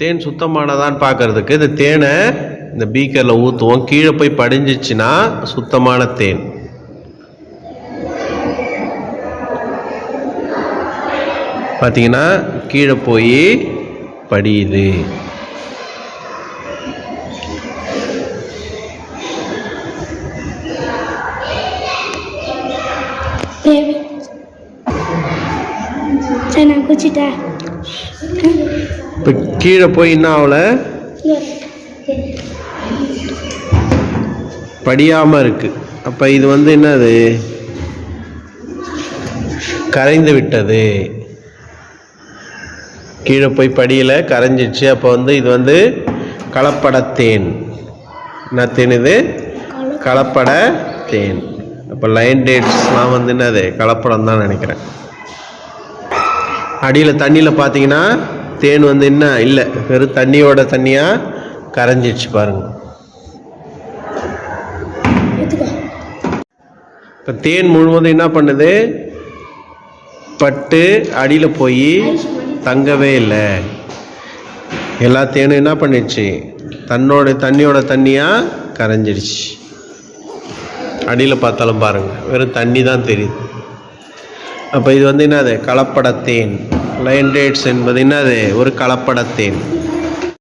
தேன் சுத்தமானதான்னு பார்க்கறதுக்கு இந்த தேனை இந்த பீக்கரில் ஊற்றுவோம் கீழே போய் படிஞ்சிச்சுன்னா சுத்தமான தேன். பார்த்தீங்கன்னா கீழே போய் படியுது. நான் குச்சிட்டேன் இப்போ கீழே போய் என்ன ஆகல? படியாமல் இருக்குது அப்போ இது வந்து என்னது? கரைந்து விட்டது. கீழே போய் படியில் கரைஞ்சிச்சு. அப்போ வந்து இது வந்து கலப்படத்தேன். என்ன தேன் இது? கலப்பட தேன் அப்போ லைன் டேட்ஸ்லாம் வந்து என்னது? கலப்படம் தான் நினைக்கிறேன். அடியில் தண்ணியில் பார்த்தீங்கன்னா தேன் வந்து என்ன? இல்லை வெறும் தண்ணியோட தண்ணியாக கரைஞ்சிடுச்சு பாருங்க. இப்போ தேன் முழுவதும் என்ன பண்ணுது? பட்டு அடியில் போய் தங்கவே இல்லை. எல்லா தேனும் என்ன பண்ணிடுச்சு தன்னோட தண்ணியோட தண்ணியாக கரைஞ்சிடுச்சு அடியில் பார்த்தாலும் பாருங்கள் வெறும் தண்ணி தான் தெரியுது. அப்போ இது வந்து என்னது? கலப்படத்தேன். லைன் டேட்ஸ் என்பது என்னது? ஒரு கலப்படத்தேன்.